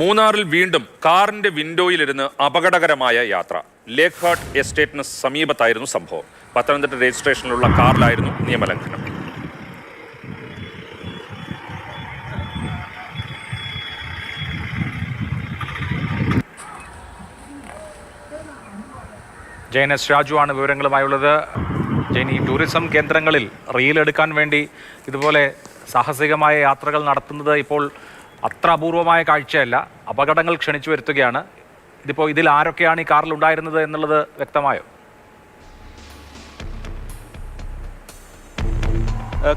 മൂന്നാറിൽ വീണ്ടും കാറിന്റെ വിൻഡോയിലിരുന്ന് അപകടകരമായ യാത്ര. ഹാർട്ട് എസ്റ്റേറ്റിന് സമീപത്തായിരുന്നു സംഭവം. പത്തനംതിട്ട രജിസ്ട്രേഷനിലുള്ള കാറിലായിരുന്നു നിയമലംഘനം. ജയൻ എസ് രാജു ആണ് വിവരങ്ങളുമായുള്ളത്. ജയൻ ഈ ടൂറിസം കേന്ദ്രങ്ങളിൽ റീൽ എടുക്കാൻ വേണ്ടി ഇതുപോലെ സാഹസികമായ യാത്രകൾ നടത്തുന്നത് ഇപ്പോൾ അത്ര അപൂർവമായ കാഴ്ചയല്ല. അപകടങ്ങൾ ക്ഷണിച്ചു വരുത്തുകയാണ്. ഇതിപ്പോൾ ഇതിൽ ആരൊക്കെയാണ് ഈ കാറിൽ ഉണ്ടായിരുന്നത് എന്നുള്ളത് വ്യക്തമായോ?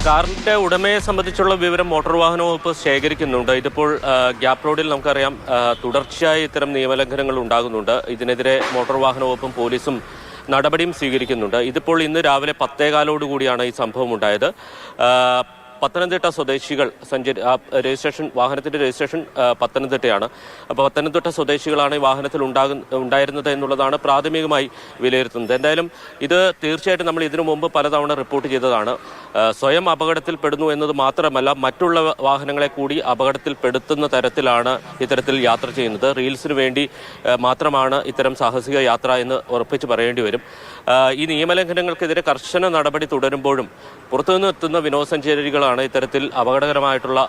കാറിന്റെ ഉടമയെ സംബന്ധിച്ചുള്ള വിവരം മോട്ടോർ വാഹന വകുപ്പ് ശേഖരിക്കുന്നുണ്ട്. ഇതിപ്പോൾ ഗ്യാപ് റോഡിൽ നമുക്കറിയാം തുടർച്ചയായി ഇത്തരം നിയമലംഘനങ്ങൾ ഉണ്ടാകുന്നുണ്ട്. ഇതിനെതിരെ മോട്ടോർ വാഹന വകുപ്പും പോലീസും നടപടിയും സ്വീകരിക്കുന്നുണ്ട്. ഇതിപ്പോൾ ഇന്ന് രാവിലെ പത്തേകാലോടുകൂടിയാണ് ഈ സംഭവം ഉണ്ടായത്. പത്തനംതിട്ട സ്വദേശികൾ സഞ്ചരി രജിസ്ട്രേഷൻ വാഹനത്തിന്റെ രജിസ്ട്രേഷൻ പത്തനംതിട്ടയാണ്. അപ്പോൾ പത്തനംതിട്ട സ്വദേശികളാണ് ഈ വാഹനത്തിൽ ഉണ്ടാകു ഉണ്ടായിരുന്നത് എന്നുള്ളതാണ് പ്രാഥമികമായി വിലയിരുത്തുന്നത്. എന്തായാലും ഇത് തീർച്ചയായിട്ടും നമ്മൾ ഇതിനു മുമ്പ് പലതവണ റിപ്പോർട്ട് ചെയ്തതാണ്. സ്വയം അപകടത്തിൽപ്പെടുന്നു എന്നത് മാത്രമല്ല മറ്റുള്ള വാഹനങ്ങളെ കൂടി അപകടത്തിൽപ്പെടുത്തുന്ന തരത്തിലാണ് ഇത്തരത്തിൽ യാത്ര ചെയ്യുന്നത്. റീൽസിന് വേണ്ടി മാത്രമാണ് ഇത്തരം സാഹസിക യാത്ര എന്ന് ഉറപ്പിച്ച് പറയേണ്ടി വരും. ഈ നിയമലംഘനങ്ങൾക്കെതിരെ കർശന നടപടി തുടരുമ്പോഴും പുറത്തുനിന്ന് എത്തുന്ന വിനോദസഞ്ചാരികളാണ് ഇത്തരത്തിൽ അപകടകരമായിട്ടുള്ള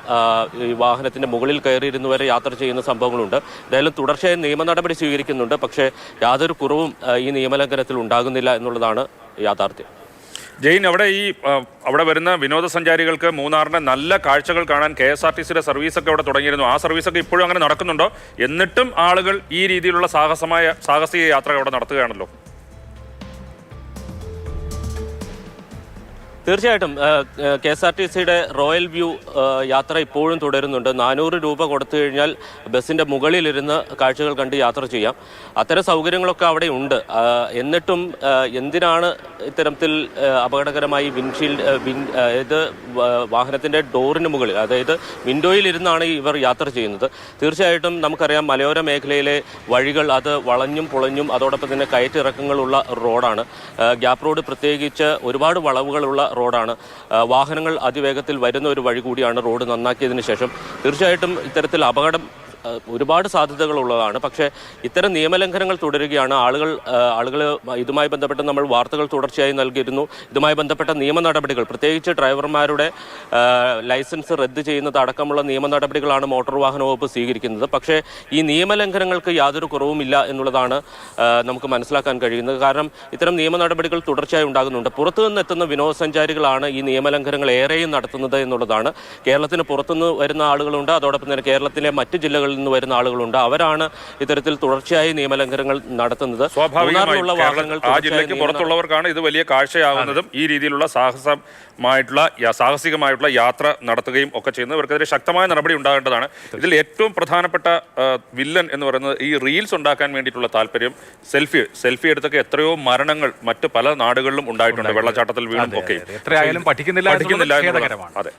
വാഹനത്തിന്റെ മുകളിൽ കയറിയിരുന്നു വരെ യാത്ര ചെയ്യുന്ന സംഭവങ്ങളുണ്ട്. എന്തായാലും തുടർച്ചയായി നിയമ നടപടി സ്വീകരിക്കുന്നുണ്ട്. പക്ഷേ യാതൊരു കുറവും ഈ നിയമലംഘനത്തിൽ ഉണ്ടാകുന്നില്ല എന്നുള്ളതാണ് യാഥാർത്ഥ്യം. ജെയിൻ അവിടെ ഈ അവിടെ വരുന്ന വിനോദസഞ്ചാരികൾക്ക് മൂന്നാറിന്റെ നല്ല കാഴ്ചകൾ കാണാൻ കെ എസ് ആർ ടി സിയുടെ സർവീസൊക്കെ അവിടെ തുടങ്ങിയിരുന്നു. ആ സർവീസൊക്കെ ഇപ്പോഴും അങ്ങനെ നടക്കുന്നുണ്ടോ? എന്നിട്ടും ആളുകൾ ഈ രീതിയിലുള്ള സാഹസമായ സാഹസിക യാത്ര അവിടെ നടത്തുകയാണല്ലോ. തീർച്ചയായിട്ടും കെ എസ് ആർ ടി സിയുടെ റോയൽ വ്യൂ യാത്ര ഇപ്പോഴും തുടരുന്നുണ്ട്. നാനൂറ് രൂപ കൊടുത്തു കഴിഞ്ഞാൽ ബസ്സിന്റെ മുകളിലിരുന്ന് കാഴ്ചകൾ കണ്ട് യാത്ര ചെയ്യാം. അത്തരം സൗകര്യങ്ങളൊക്കെ അവിടെ ഉണ്ട്. എന്നിട്ടും എന്തിനാണ് ഇത്തരത്തിൽ അപകടകരമായി വിൻഷീൽഡ് വിൻ ഇത് വാഹനത്തിന്റെ ഡോറിന് മുകളിൽ അതായത് വിൻഡോയിലിരുന്നാണ് ഇവർ യാത്ര ചെയ്യുന്നത്. തീർച്ചയായിട്ടും നമുക്കറിയാം മലയോര മേഖലയിലെ വഴികൾ അത് വളഞ്ഞും പുളഞ്ഞും അതോടൊപ്പം തന്നെ കയറ്റിറക്കങ്ങളുള്ള റോഡാണ്. ഗ്യാപ് റോഡ് പ്രത്യേകിച്ച് ഒരുപാട് വളവുകളുള്ള റോഡാണ്. വാഹനങ്ങൾ അതിവേഗത്തിൽ വരുന്ന ഒരു വഴി കൂടിയാണ് റോഡ് നന്നാക്കിയതിന് ശേഷം. തീർച്ചയായിട്ടും ഇത്തരത്തിൽ അപകടം ഒരുപാട് സാധ്യതകളുള്ളതാണ് പക്ഷേ ഇത്തരം നിയമലംഘനങ്ങൾ തുടരുകയാണ്. ആളുകൾ ആളുകൾ ഇതുമായി ബന്ധപ്പെട്ട് നമ്മൾ വാർത്തകൾ തുടർച്ചയായി നൽകിയിരുന്നു. ഇതുമായി ബന്ധപ്പെട്ട നിയമ നടപടികൾ പ്രത്യേകിച്ച് ഡ്രൈവർമാരുടെ ലൈസൻസ് റദ്ദ് ചെയ്യുന്നത് അടക്കമുള്ള നിയമ നടപടികളാണ് മോട്ടോർ വാഹന വകുപ്പ് സ്വീകരിക്കുന്നത്. പക്ഷേ ഈ നിയമലംഘനങ്ങൾക്ക് യാതൊരു കുറവുമില്ല എന്നുള്ളതാണ് നമുക്ക് മനസ്സിലാക്കാൻ കഴിയുന്നത്. കാരണം ഇത്തരം നിയമ നടപടികൾ തുടർച്ചയായി ഉണ്ടാകുന്നുണ്ട്. പുറത്തു നിന്നെത്തുന്ന വിനോദസഞ്ചാരികളാണ് ഈ നിയമലംഘനങ്ങൾ ഏറെയും നടത്തുന്നത് എന്നുള്ളതാണ്. കേരളത്തിന് പുറത്തുനിന്ന് വരുന്ന ആളുകളുണ്ട്. അതോടൊപ്പം തന്നെ കേരളത്തിലെ മറ്റ് ജില്ലകളിൽ നിന്ന് വരുന്ന ആളുകളുണ്ട്. അവരാണ് ഇത്തരത്തിൽ തുടർച്ചയായി നിയമലംഘനങ്ങൾ നടത്തുന്നത്. സ്വാഭാവികമായുള്ള മൂന്നാറിലുള്ള വാഹനങ്ങൾ ആ ജില്ലയ്ക്ക് പുറത്തുള്ളവർക്കാണ് ഇത് വലിയ കാഴ്ചയാകുന്നതും ഈ രീതിയിലുള്ള സാഹസമായിട്ടുള്ള സാഹസികമായിട്ടുള്ള യാത്ര നടത്തുകയും ഒക്കെ ചെയ്യുന്നത്. ഇവർക്കെതിരെ ശക്തമായ നടപടി ഉണ്ടാകേണ്ടതാണ്. ഇതിൽ ഏറ്റവും പ്രധാനപ്പെട്ട വില്ലൻ എന്ന് പറയുന്നത് ഈ റീൽസ് ഉണ്ടാക്കാൻ വേണ്ടിയിട്ടുള്ള താല്പര്യം സെൽഫി സെൽഫി എടുത്തൊക്കെ എത്രയോ മരണങ്ങൾ മറ്റ് പല നാടുകളിലും ഉണ്ടായിട്ടുണ്ട്. വെള്ളച്ചാട്ടത്തിൽ വീണും ഒക്കെ. എത്രയായാലും പഠിക്കുന്നില്ല. അതെ.